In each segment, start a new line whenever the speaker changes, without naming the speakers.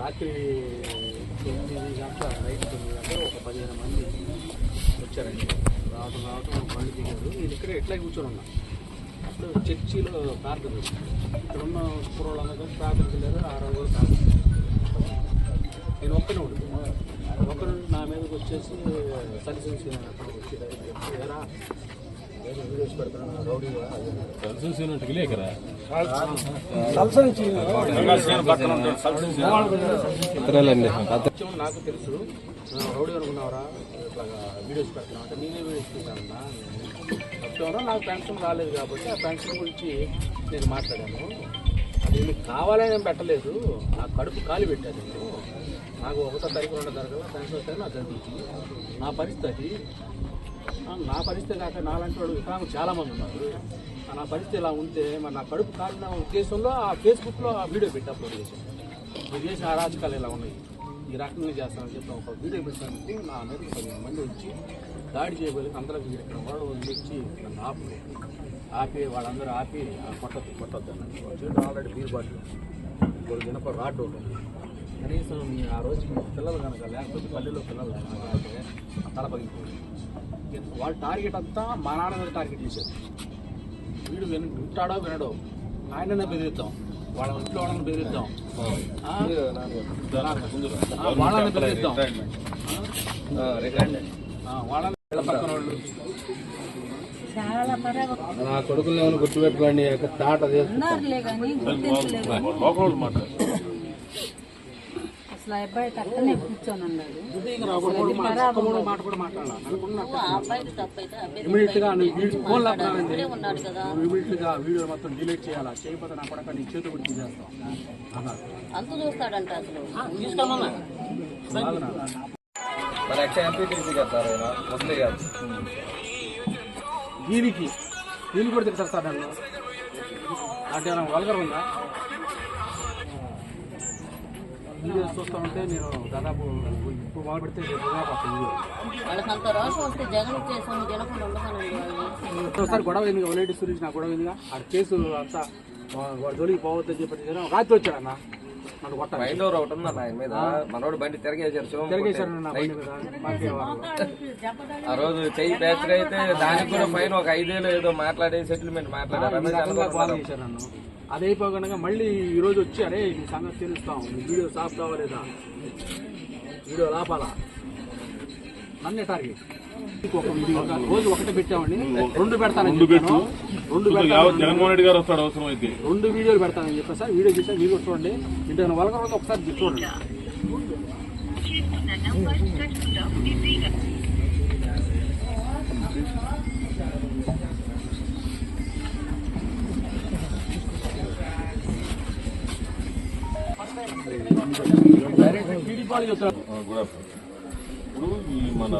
రాత్రి తొమ్మిది గంటల నైట్ తొమ్మిది గంటల ఒక పదిహేను మంది వచ్చారండి. రావటం రావటం బండి దిగారు. నేను ఇక్కడే ఎట్లా కూర్చొని ఉన్నా. అప్పుడు చర్చిలో ప్రార్థన ఇక్కడ ఉన్న కుర్రోళ్ళందరూ కలిసి ప్రార్థనకి వెళ్ళారు ఆ రోజు ప్రార్థన నేను ఒక్కనే ఉంటుంది ఒకరు నా మీదకి వచ్చేసి సర్వీసెస్ వచ్చి ఎలా? నాకు తెలుసు రౌడీ అనుకున్నావరా ఇట్లా వీడియోస్ పెడతాం అంటే నేనే వీడియోస్ పెట్టానన్నా సత్యంలో నాకు పెన్షన్ రాలేదు కాబట్టి ఆ పెన్షన్ గురించి నేను మాట్లాడాను అది మీకు కావాలని నేను పెట్టలేదు నా కడుపు ఖాళీ పెట్టాను నాకు ఒకటో తారీఖు రెండో తారీఖు పెన్షన్ వస్తే నాకు చదివించింది నా పరిస్థితి నా పరిస్థితి కాక నాలాంటి వాడు వికలాంగులు చాలామంది ఉన్నారు. నా పరిస్థితి ఇలా ఉంటే మరి నా కడుపు కాలిన ఉద్దేశంలో ఆ ఫేస్బుక్లో ఆ వీడియో పెట్టి అప్లోడ్ చేశాను. మీరు చేసిన అరాచకాలు ఇలా ఉన్నాయి? ఈ రకంగా చేస్తానని చెప్పి ఒక వీడియో పెట్టడానికి నా మీద పదిహేను మంది వచ్చి దాడి చేయబోయి అందరూ వీడు ఇక్కడ వాళ్ళు వచ్చి నన్ను ఆపు ఆపి వాళ్ళందరూ ఆపి "ఆ, కొట్టద్దు కొట్టద్దు అన్నట్టు ఆల్రెడీ బీర్ బాటిల్ ఇప్పుడు దినప రాడ్ ఉంటుంది కనీసం మీ ఆ రోజు పిల్లలు కనుక లేకపోతే పల్లెలో పిల్లలు కనుక అయితే తల పగిలిపోయింది. వాళ్ళ టార్గెట్ అంతా మా నాన్న మీద టార్గెట్ చేశారు. వీడు విన వింటాడో వినడో ఆయననే బెదిరిద్దాం. వాళ్ళ ఇంట్లో వాళ్ళని బెదిరిద్దాం. ఆ? ఆ, వాళ్ళని బెదిరిద్దాం. వాళ్ళని వీళ్ళ పక్కన వాళ్ళు. నా కొడుకులు ఏమైనా గుర్తుపెట్టుకోండి తాట
ఉన్నారులే కానీ గుర్తించలేదు
లోకల్ మాట
అసలు ఆ అబ్బాయి అక్కడనే కూర్చొని ఉన్నాడు.
మాట కూడా మాట్లాడాలి. అనుకున్నా
ఆ అబ్బాయికి తప్పైతే అబ్బాయి
ఇమీడియట్గా నువ్వు వీడియో ఫోన్ లాక్కున్నానండి
ఇక్కడే ఉన్నాడు కదా.
ఇమీడియట్గా వీడియో మొత్తం డిలీట్ చేయాలా? చేయకపోతే నా కొడక నీ చేతి కూడా తీసేస్తాం అన్నారు
అంత చూస్తాడంట అసలు.
మరి ఎక్స్ ఎంపీటీసీ కదా సార్ ఆయన? ముస్లిం గారు.
దీనికి. దీనికి కూడా తింటారు సార్ నన్ను. అంటే వల్గర్ ఉందా? వీడియోస్ చూస్తా ఉంటే నేను దాదాపు ఇప్పుడు మొదలు పెడితే ఒకసారి గొడవ ఎందుకు ఒలేటి సురేష్ నా గొడవ ఎందుగా ఆ కేసు అంతా జోలికి పోవద్దని చెప్పి రాత్రి వచ్చాడన్న
మైండ్ ఓవర్ ఒకటి ఉందన్న ఆయన మీద. మనోడు బండి తిరగేశారు. ఆ రోజు చెయ్యి బ్యాచ్ అయితే దానికి కూడా పైన ఒక ఐదేళ్ళు ఏదో మాట్లాడే సెటిల్మెంట్ మాట్లాడారు.
అయిపోకుండా మళ్ళీ ఈ రోజు వచ్చి అరే ఈ సంగతి తెలుస్తాం. వీడియో సాఫ్ కావాలేదా వీడియో లాపాలా? నన్నే టార్గెట్ ఒక వీడియో ఒక రోజు ఒకటి పెట్టామండి. రెండు చెప్పాను. రెండు పెడతాను.
జగన్మోహన్ రెడ్డి గారు వస్తాడు అవసరం అయితే
రెండు వీడియోలు పెడతానని చెప్పా సార్ వీడియో చూసా మీరు చూడండి. ఇంటి వలక రోజు ఒకసారి చూడండి.
గుడ్ ఆఫ్టర్నూన్ ఇప్పుడు ఈ మన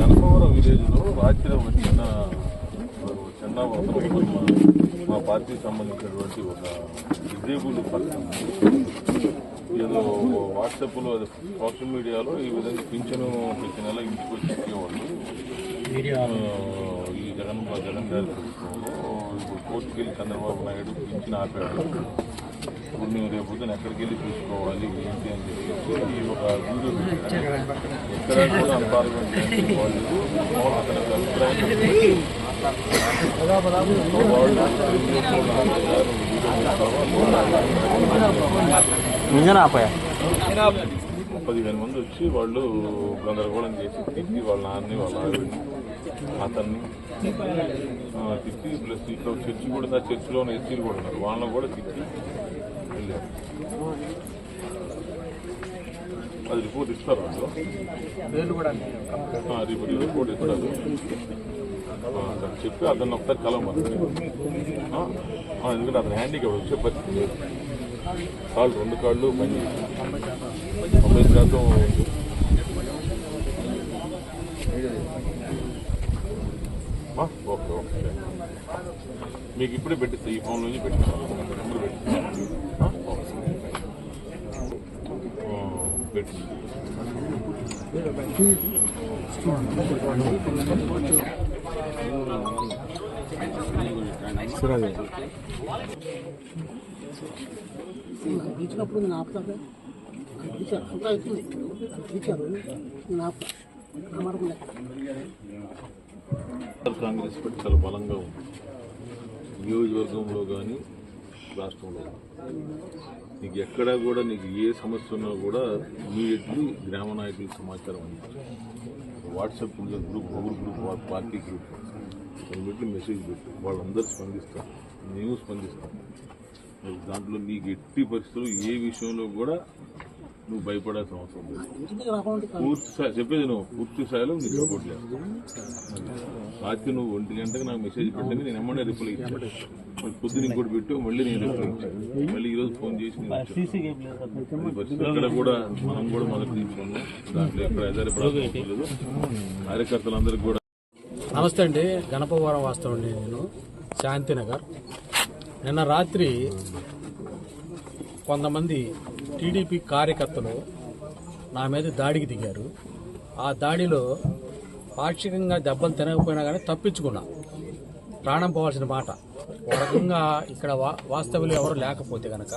గణపవరం విలేజ్లో రాత్రి ఒక చిన్న ఒక మా- పార్టీకి సంబంధించినటువంటి ఒక డిజేబుల్ పర్సన్. ఏదో వాట్సాప్లో సోషల్ మీడియాలో ఈ విధంగా పింఛను ప్రతి నెల ఇంటికి వచ్చి ఇచ్చేవాళ్ళు. ఈ జగన్ జగన్ గారి ప్రభుత్వంలో ఇప్పుడు కోర్టుకి వెళ్ళి చంద్రబాబు నాయుడు పింఛన్ ఆపాడు. మేము రేపు పొద్దున ఎక్కడికి వెళ్ళి చూసుకోవాలి ఏంటి అని చెప్పేసి ఈ ఒక వీడియో. ఎక్కడ కూడా వాళ్ళు అభిప్రాయం పదిహేను మంది వచ్చి వాళ్ళు గందరగోళం చేసి తిట్టి వాళ్ళ నాన్నని వాళ్ళ ఆవిడని అతన్ని తిట్టి ప్లస్ ఇక్కడ చర్చి కూడా చర్చిలో ఉన్న ఎస్సీలు కూడా ఉన్నారు. వాళ్ళని కూడా తిట్టి లేదు అది రిపోర్ట్ ఇస్తారు రిపోర్ట్ రిపోర్ట్ ఇస్తారు. చెప్పి అతను ఒకసారి కలవమని. ఎందుకంటే అతను హ్యాండిక్యాప్ వచ్చే పరిస్థితి లేదు. కాళ్ళు రెండు కాళ్ళు పని తొంభై శాతం ఓకే ఓకే. మీకు ఇప్పుడే పెట్టిస్తా ఈ ఫోన్ నుంచి పెట్టిస్తాను నెంబర్ పెట్టిస్తాను ఆ, ఓకే. ఆ, పెట్టి
ఇచ్చినప్పుడు నేను ఇచ్చారు ఇంకా అవుతుంది ఇచ్చారు నేను నా
కాంగ్రెస్ పార్టీ చాలా బలంగా ఉంది. నియోజకవర్గంలో కానీ రాష్ట్రంలో నీకు ఎక్కడా కూడా నీకు ఏ సమస్య ఉన్నా కూడా ఇమీడియట్లీ గ్రామ నాయకులకు సమాచారం అందించారు WhatsApp group Google group party group. దాన్ని పెట్టి మెసేజ్ పెట్టు. వాళ్ళందరూ స్పందిస్తారు. మేము స్పందిస్తాం. దాంట్లో నీకు ఎట్టి పరిస్థితులు ఏ విషయంలో కూడా నువ్వు భయపడాల్సిన అవసరం లేదు. పూర్తి స్థాయి చెప్పేది నువ్వు పూర్తి స్థాయిలో నీకు సపోర్ట్ లేదు రాత్రి నువ్వు ఒంటి గంటకు నాకు మెసేజ్ పెట్టింది నేను ఎమ్మడే రిప్లై ఇచ్చాను మరి పొద్దున ఇంకోటి పెట్టు మళ్ళీ నేను రిప్లై ఇచ్చాను మళ్ళీ ఈ రోజు ఫోన్ చేసి అక్కడ కూడా మనం కూడా మొదటి తీసుకున్నాం దాంట్లో ఎక్కడ కార్యకర్తలందరికీ కూడా
నమస్తే అండి. గణపవరం వాస్తవండి నేను. శాంతినగర్. నిన్న రాత్రి కొంతమంది టీడీపీ కార్యకర్తలు నా మీద దాడికి దిగారు. ఆ దాడిలో పాక్షికంగా దెబ్బలు తినకపోయినా కానీ తప్పించుకున్నా. ప్రాణం పోవాల్సిన మాట. ఒక రకంగా ఇక్కడ వా వాస్తవులు ఎవరు లేకపోతే కనుక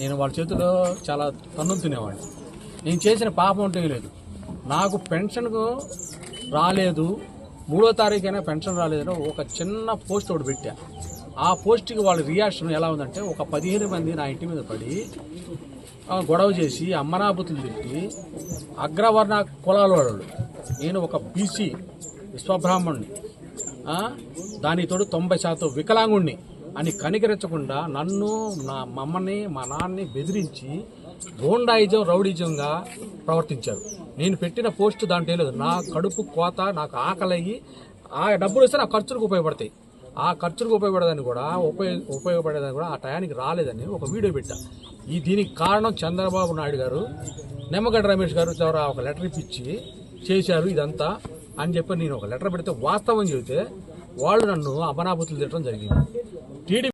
నేను వాళ్ళ చేతిలో చాలా తన్నులు తినేవాడిని. నేను చేసిన పాపం ఉంటే లేదు. నాకు పెన్షన్కు రాలేదు. మూడో తారీఖైనా పెన్షన్ రాలేదని ఒక చిన్న పోస్ట్ ఒకటి పెట్టా. ఆ పోస్ట్కి వాళ్ళ రియాక్షన్ ఎలా ఉందంటే ఒక పదిహేను మంది నా ఇంటి మీద పడి గొడవ చేసి అమ్మనాబుతులు తిట్టి అగ్రవర్ణ కులాల వాళ్ళు. నేను ఒక బీసీ విశ్వబ్రాహ్మణ్ణి దానితోడు తొంభై శాతం వికలాంగుణ్ణి అని కనికరించకుండా నన్ను నా మమ్మల్ని మా నాన్నని బెదిరించి గోండాయిజం రౌడీజంగా ప్రవర్తించారు. నేను పెట్టిన పోస్ట్ దాంట్లో లేదు. నా కడుపు కోత నాకు ఆకలయ్యి ఆ డబ్బులు ఇస్తే నా ఖర్చులకు ఉపయోగపడతాయి. ఆ ఖర్చులకు ఉపయోగపడేదాన్ని కూడా ఉపయోగ ఉపయోగపడేదాన్ని కూడా ఆ టయానికి రాలేదని ఒక వీడియో పెట్టా. ఈ దీనికి కారణం చంద్రబాబు నాయుడు గారు నిమ్మగడ్డ రమేష్ గారు ద్వారా ఒక లెటర్ ఇప్పించి చేశారు ఇదంతా అని చెప్పి నేను ఒక లెటర్ పెడితే వాస్తవం చెబితే వాళ్ళు నన్ను అమనాభూతులు తిట్టడం జరిగింది. టీడీపీ